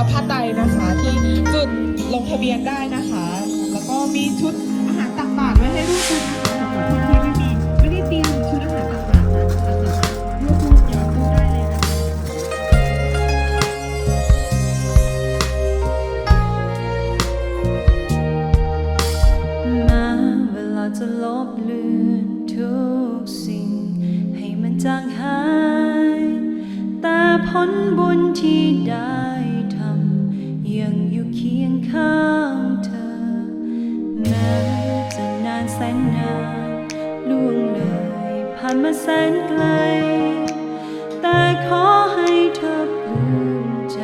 ับผ้าไตรนะคะที่จุดลงทะเบียนได้นะคะ แล้วก็มีชุดอาหารตักบาตรไว้ให้ลูกคุณคนที่ไม่มีไม่ได้เตรียมชุดอาหารตักบาตรมาตักบารูกคุณเงได้เลยนะมาเวลาจะลบลือทุกสิ่ง ให้มันจางหาย แต่ผลบุญที่ได้างเธอแม้จะนานแสนนานล่วงเลยผ่านมาแสนไกล แต่ขอให้เธอภูมิใจ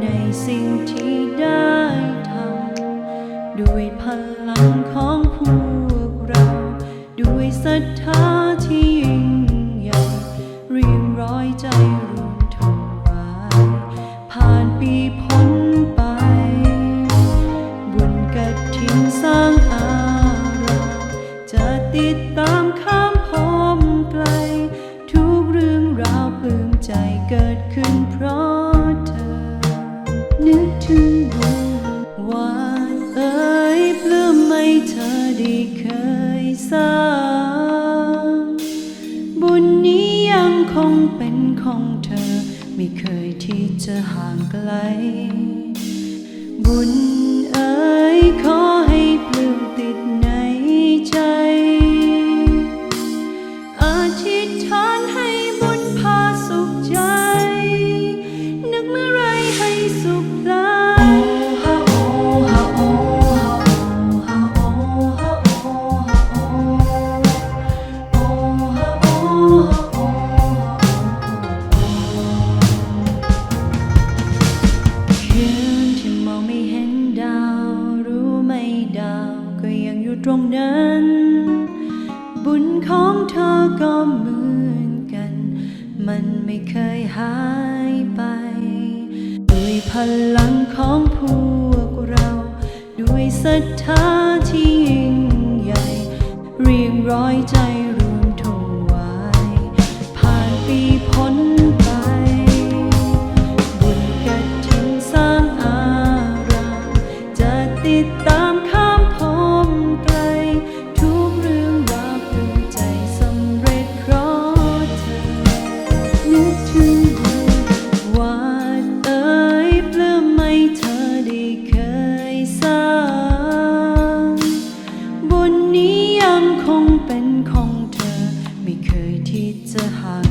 ในสิ่งที่ได้ทำด้วยพลังของพวกเรา ด้วยศรัทธาที่ยิ่ง เป็นของเธอ ไม่เคยที่จะห่างไกล บุญเอ๋ย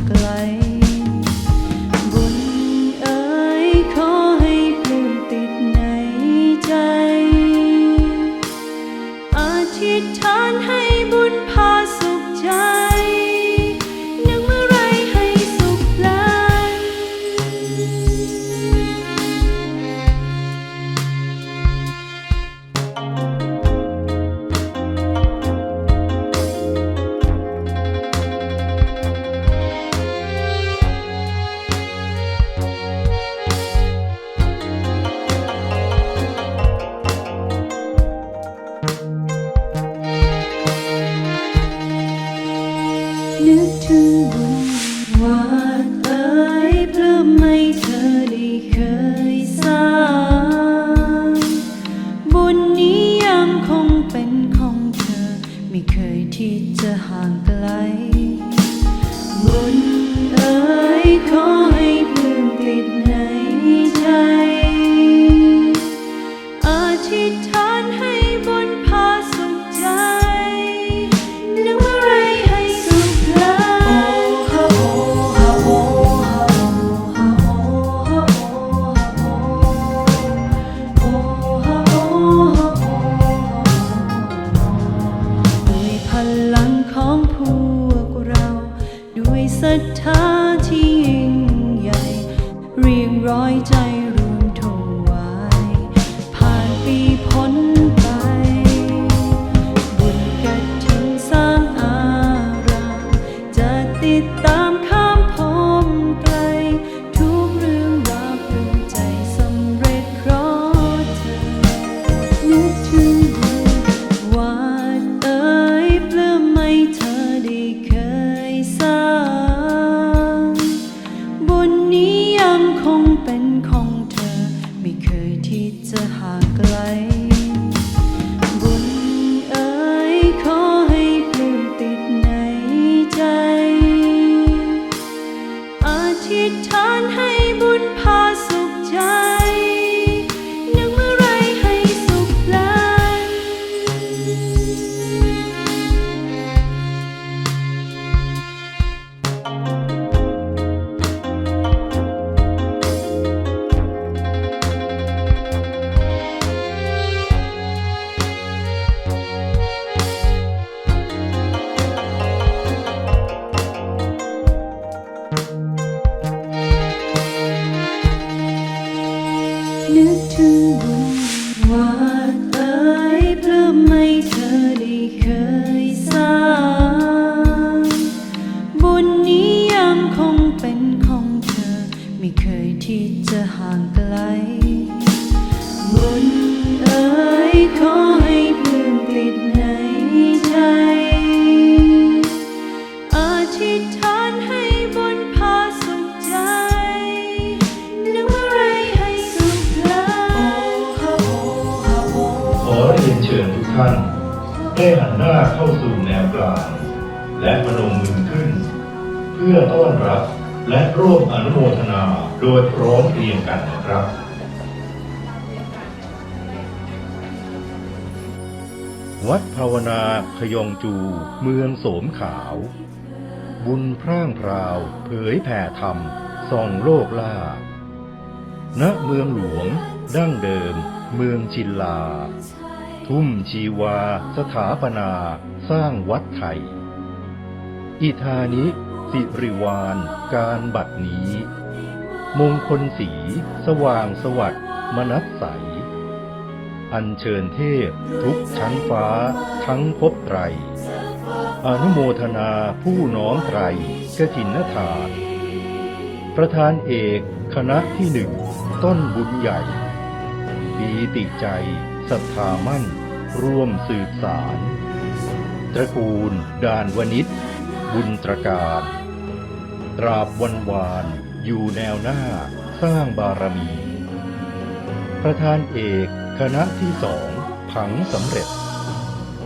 ไกล ร้อยใจ บุญเอ๋ยขอให้ปลื้มติดในใจ อธิษฐานให้บุญพาสุขใจ นึกอะไรให้สุขเลยขอเรียนเชิญทุกท่านได้หันหน้าเข้าสู่แนวกลางและพนมมือขึ้น เพื่อต้อนรับ และร่วมอนุโมทนาโดยพร้อมเพรียงกันนะครับวัดภาวนาขยองจู เมืองโสมขาว บุญพร่างพราว เผยแผ่ธรรมส่องโลกล่า ณเมืองหลวง ดั้งเดิม เมืองชินลา ทุ่มชีวา สถาปนา สร้างวัดไทย อิธานิ สิริวานการบัดนี้ มงคลสี สว่างสวัสดิ์มนัสใส อัญเชิญเทพทุกชั้นฟ้าทั้งภพไตร อนุโมทนาผู้น้อมไตรกฐินทาน ประธานเอกคณะที่หนึ่งต้นบุญใหญ่ปีติใจศรัทธามั่น ร่วมสืบสาร ตระกูล ดานวนิชบุญตรการ ตราบวันวาน อยู่แนวหน้า สร้างบารมี ประธานเอกคณะที่สองผังสำเร็จ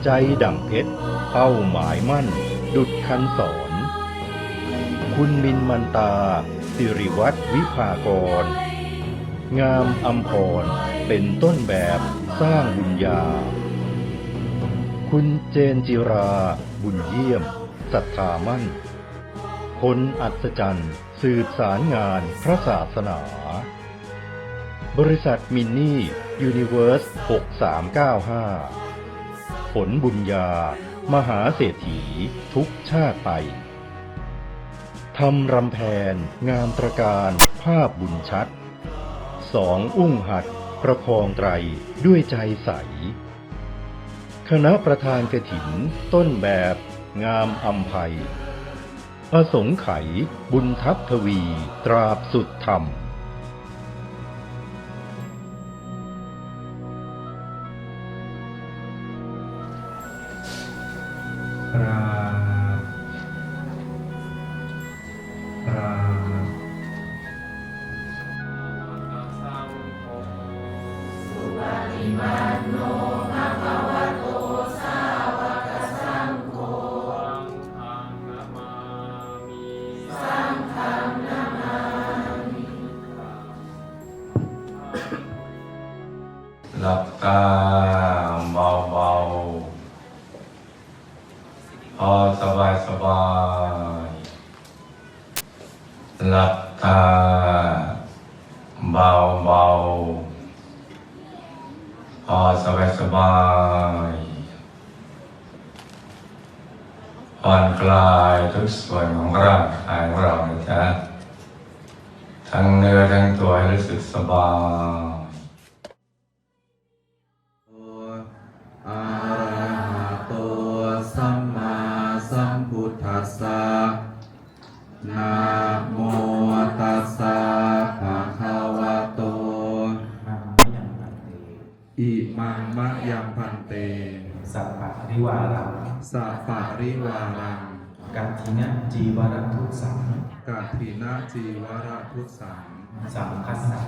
ใจดั่งเพชรเป้าหมายมั่น ดุดคันสอน คุณมินมันตา สิริวัตรวิภากร งามอัมพร เป็นต้นแบบสร้างบุญญา คุณเจนจิรา บุญเยี่ยมศรัทธามั่น คนอัศจรรย์ สืบสารงานพระศาสนา บริษัทมินนี่ ยูนิเวิร์ส 6395 ผลบุญญา มหาเศรษฐี ทุกชาติไปทำรำแพน งามตระการ ภาพบุญชัด สองอุ้งหัด ประคองไตร ด้วยใจใส คณะประธานกระถิน ต้นแบบ งามอัมภัย อสงไขยบุญทัพทวี ตราบสุดธรรม รา อสบายสบายหลับตาเบาเบาพอสบายสบายผ่อนคลายทุกส่วนของร่างกายของเรานะจ๊ะทั้งเนื้อทั้งตัวให้รู้สึกสบาย สสะนะโมตัสสะภะคะวะโตอิมังมะยังพันเต สัพพะริวารังสัพปะริวารังกัตถินะจีวรทุสังกัตถินาจีวรทุสังสังคัสสะ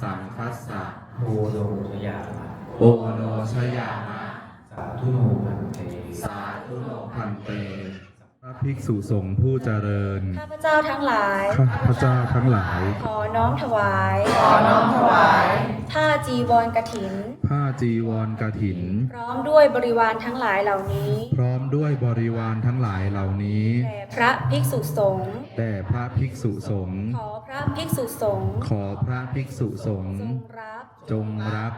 สังคัสสะโอโดชยามาโอโนชยามะสาธุโนพันเต ภิกษุสงฆ์ผู้เจริญ ข้าพเจ้าทั้งหลาย ข้าพเจ้าทั้งหลาย ขอน้อมถวาย ขอน้อมถวาย ผ้าจีวรกถิน ผ้าจีวรกถิน พร้อมด้วยบริวารทั้งหลายเหล่านี้ พร้อมด้วยบริวารทั้งหลายเหล่านี้แด่พระภิกษุสงฆ์ แด่พระภิกษุสงฆ์ ขอพระภิกษุสงฆ์ ขอพระภิกษุสงฆ์ทรงรับ จงรับ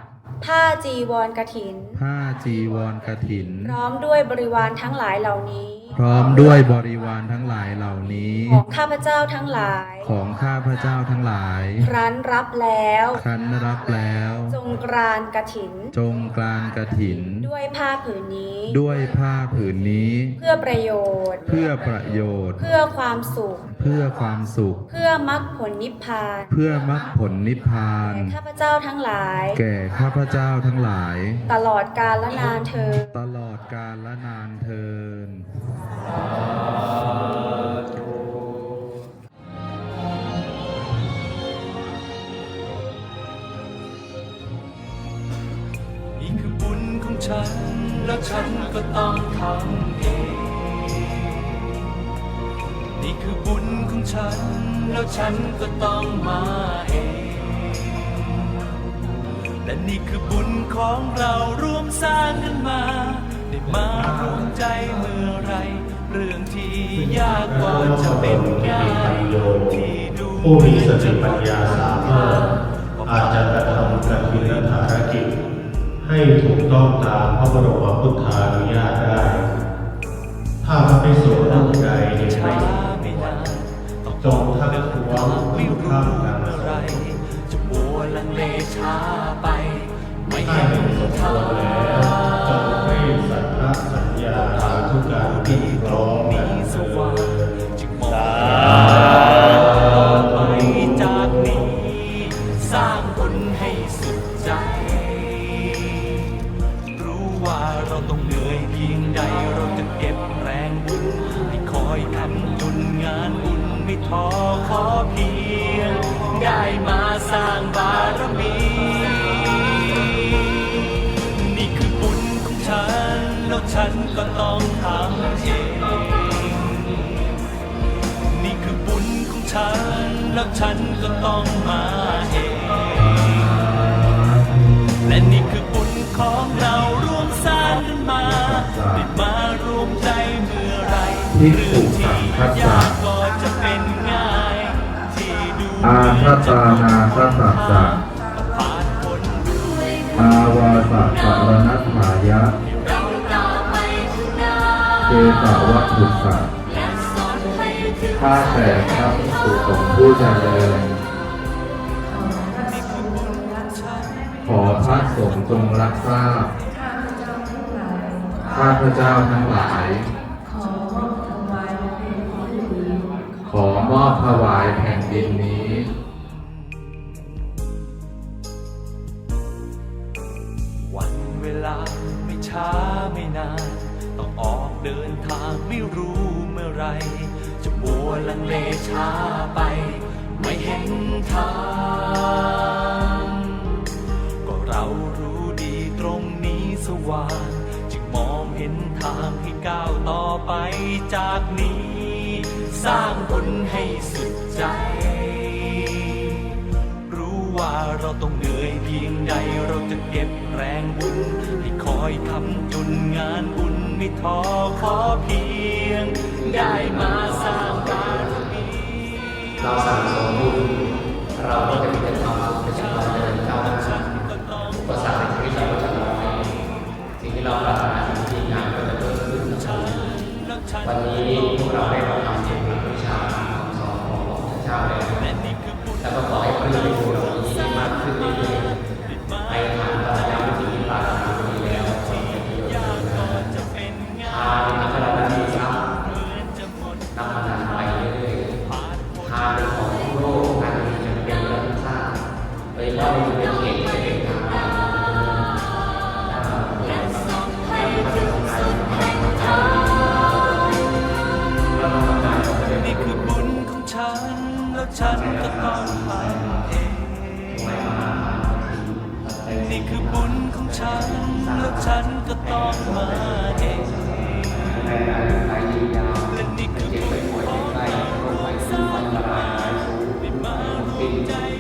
ผ้าจีวรกถิน ผ้าจีวรกถิน พร้อมด้วยบริวารทั้งหลายเหล่านี้ พร้อมด้วยบริวารทั้งหลายเหล่านี้ ของข้าพเจ้าทั้งหลาย ของข้าพเจ้าทั้งหลาย ครั้นรับแล้ว ครั้นรับแล้ว จงกรานกถิน จงกลางกถิน ด้วยผ้าผืนนี้ ด้วยผ้าผืนนี้ เพื่อประโยชน์ เพื่อประโยชน์ เพื่อความสุข เพื่อความสุข เพื่อมรรคผลนิพพาน เพื่อมรรคผลนิพพานแก่ข้าพเจ้าทั้งหลาย แก่ข้าพเจ้าทั้งหลาย ตลอดกาลและนานเธอญตลอดกาลและนานเทิน ฉัน แล้วฉันก็ต้องทำเอง นี่คือบุญของฉัน แล้วฉันก็ต้องมาเองและนี่คือบุญของเราร่วมสร้างกันมา ได้มารวมใจเมื่อไร เรื่องที่ยากก็จะเป็นง่ายที่ดูผู้มีสติปัญญาสามารถอาจจะกระทำกฐินภารกิจ ให้ถูกต้องตามพระบรมพุทธานุญาตได้ ถ้าพระภิกษุรูปใดเห็นช้าไม่ไม่นานต้องจงทักท้วงไม่ผู้รู้ข้ามการเมื่อไรจะมัวลังเลช้าไป ไม่ถ้าเห็นเห็นสมคทาวรงแล้ว ฉัน แล้วฉันก็ต้องมาเอง และนี่คือบุญของเราร่วมสร้างกันมาได้มารวมใจเมื่อไรภิกเรื่ษุองสัที่งคัสสะ ยากก็จะเป็นง่าย ที่ดูอาทัตตานาทัสสะสะผ่านพ้นด้วยอาวาสะสารนัตถายะ เราต่อไปข้างหน้าเกสาวัตถุสะ ข้าแต่พระภิกษุสงฆ์ผู้เจริญ ขอพระสงฆ์จงรับทราบ ข้าพเจ้าทั้งหลาย ขอมอบถวายแผ่นดินนี้ วันเวลาไม่ช้าไม่นาน ต้องออกเดินทางไม่รู้เมื่อไร วลังเลช้าไป ไม่เห็นทาง ก็เรารู้ดีตรงนี้สว่าง จึงมองเห็นทางให้ก้าวต่อไปจากนี้ สร้างบุญให้สุดใจ รู้ว่าเราต้องเหนื่อยเพียงใดเราจะเก็บแรงบุญให้คอยทำจนงานบุญไม่ท้อขอเพียงได้มา เราสั่งสมบุญเราก็จะมีแต่ความสุขในชีวิตเราเดินก้าวหน้าอุปสรรคในชีวิตเราก็จะน้อยสิ่งที่เราปรารถนาสิ่งที่งานก็จะเพิ่มขึ้นวันนี้พวกเราได้มาทำสิ่งที่วิชาคำสอนของพระพุทธเจ้าแล้วแล้วก็ขอให้เพื่อนในบุญเหล่านี้ รว